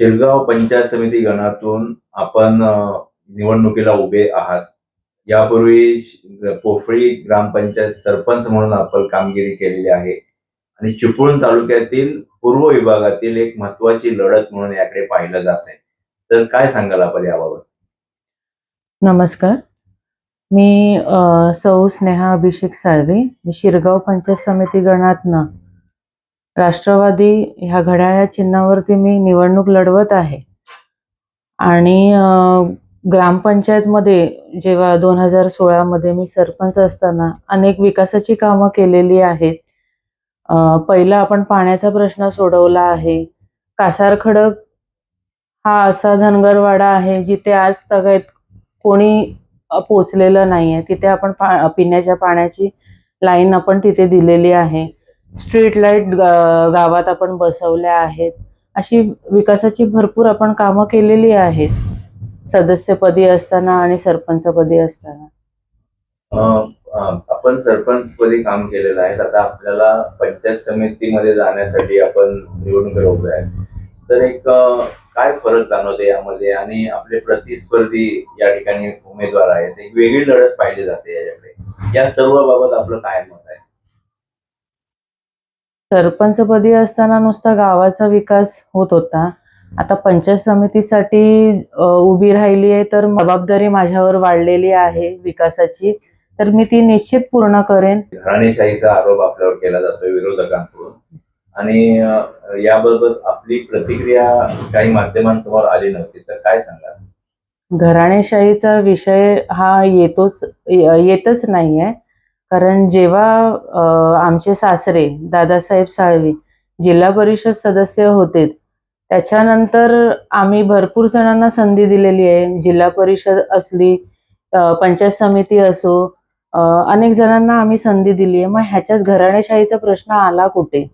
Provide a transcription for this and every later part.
शिरगाव पंचायत समिती गणातून आपण निवडणुकीला उभे आहात. यापूर्वी पोफळी ग्रामपंचायत सरपंच म्हणून आपण कामगिरी केलेली आहे. आणि चिपळूण तालुक्यातील पूर्व विभागातील एक महत्वाची लढत म्हणून याकडे पाहिलं जात आहे. तर काय सांगाल आपण याबाबत? नमस्कार. मी सौ स्नेहा अभिषेक साळवे. मी शिरगाव पंचायत समिती गणातनं राष्ट्रवादी ह्या घड्याळ्या चिन्हावरती मी निवडणूक लढवत आहे. आणि ग्रामपंचायतमध्ये जेव्हा दोन हजार सोळामध्ये मी सरपंच असताना अनेक विकासाची कामं केलेली आहेत. पहिलं पहिला आपण पाण्याचा प्रश्न सोडवला आहे. कासार खडक हा असा धनगरवाडा आहे जिथे आज तगत कोणी पोचलेलं नाही आहे तिथे आपण पा पिण्याच्या पाण्याची लाईन आपण तिथे दिलेली आहे. स्ट्रीट लाइट गावात आपण बसवल्या आहेत. अशी विकासाची भरपूर आपण कामं केलेली आहेत. सदस्यपदी असताना आणि सरपंचपदी असताना. आपण सरपंचपदी काम केलेलं आहे. आता आपल्याला पंचायत समितीमध्ये जाण्यासाठी आपण निवडणुकीला उभे आहे तर एक काय फरक जाणवते यामध्ये? आणि आपले प्रतिस्पर्धी या ठिकाणी उमेदवार आहेत. एक वेगळी लढत पाहिली जाते याच्याकडे. या सर्व बाबत आपलं काय मत आहे? सरपंचपदी असताना नुसता गावाचा विकास होत होता. आता पंचायत समितीसाठी उभी राहिली आहे तर जबाबदारी माझ्यावर वाढलेली आहे विकासाची. तर मी ती निश्चित पूर्ण करेन. घराणेशाहीचा आरोप आपल्यावर केला जातोय विरोधकांकडून. आणि याबाबत आपली प्रतिक्रिया काही माध्यमांसमोर आली नव्हती तर काय सांगाल? घराणेशाहीचा विषय हा येतोच येतच नाही आहे कारण जेव्हा आमचे सासरे दादासाहेब साळवी जिल्हा परिषद सदस्य होते त्याच्यानंतर आम्ही भरपूर जणांना संधी दिलेली आहे. जिल्हा परिषद असली पंचायत समिती असो अनेक जणांना आम्ही संधी दिली आहे. मग ह्याच्यात घराणेशाहीचा प्रश्न आला कुठे?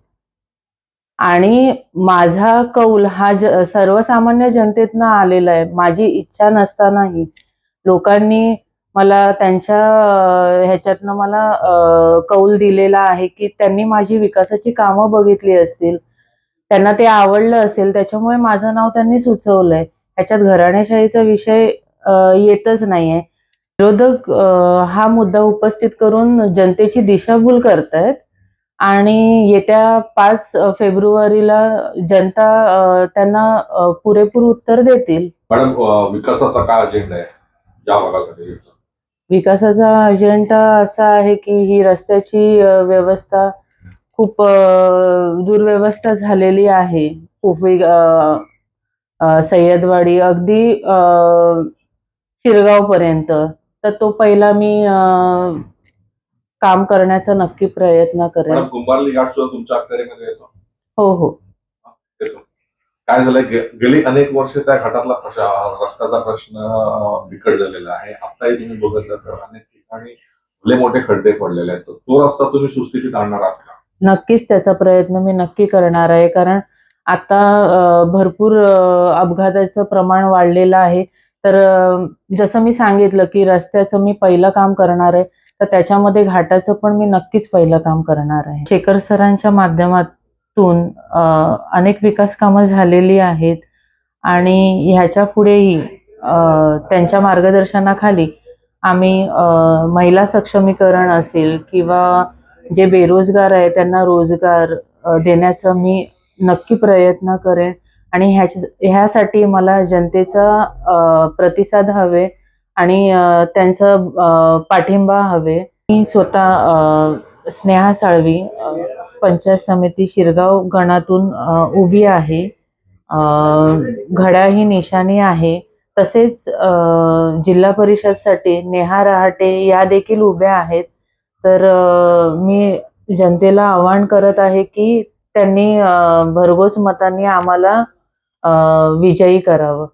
आणि माझा कौल हा ज सर्वसामान्य जनतेतनं आलेला आहे. माझी इच्छा नसतानाही लोकांनी मला त्यांच्या ह्याच्यातनं मला कौल दिलेला आहे की त्यांनी माझी विकासाची कामं बघितली असतील त्यांना ते आवडलं असेल त्याच्यामुळे माझं नाव त्यांनी सुचवलंय. ह्याच्यात घराणेशाहीचा विषय येतच नाहीये. विरोधक हा मुद्दा उपस्थित करून जनतेची दिशाभूल करतायत आणि येत्या पाच फेब्रुवारीला जनता त्यांना पुरेपूर उत्तर देतील. मॅडम विकासाचा काय अजेंडा आहे? या भागासाठी. विकासाचा अजेंडा असा आहे की ही रस्त्याची व्यवस्था खूप दुर्व्यवस्था झालेली आहे. अ, सय्यदवाडी अगदी शिरगाव पर्यंत तर तो पहिला मी काम करण्याचा नक्की प्रयत्न करेन. हो हो. काय झालंय? गेली अनेक वर्ष त्या घाटातला रस्त्याचा प्रश्न बिकट झालेला आहे. आताही तुम्ही बघितलं तर अनेक ठिकाणी भले मोठे खड्डे पडलेले आहेत. तो रस्ता तुम्ही सुस्थितीत आणणार आहात का? नक्कीच त्याचा प्रयत्न मी नक्की करणार आहे. कारण आता भरपूर अपघाताचं प्रमाण वाढलेलं आहे. तर जसं मी सांगितलं की रस्त्याचं मी पहिलं काम करणार आहे. तर त्याच्यामध्ये घाटाचं पण मी नक्कीच पहिलं काम करणार आहे. शेखर सरांच्या माध्यमात तून अनेक विकास कामं झालेली आहेत. आणि ह्याच्या पुढेही त्यांच्या मार्गदर्शनाखाली आम्ही महिला सक्षमीकरण असेल किंवा जे बेरोजगार आहे त्यांना रोजगार देण्याचं देण्याचा मी नक्की प्रयत्न करेन. आणि ह्याच्या ह्यासाठी मला जनतेचा प्रतिसाद हवे आणि त्यांचा पाठिंबा हवे. मी स्वतः स्नेहा साळवी पंचायत समिती शिरगाव गणातून उभी आहे. अ, घड्याळ ही निशाणी आहे. तसेच जिल्हा परिषदसाठी नेहा रहाटे या देखील उभ्या आहेत. तर मी जनतेला आवाहन करत आहे की त्यांनी भरघोस मतांनी आम्हाला विजयी करावं.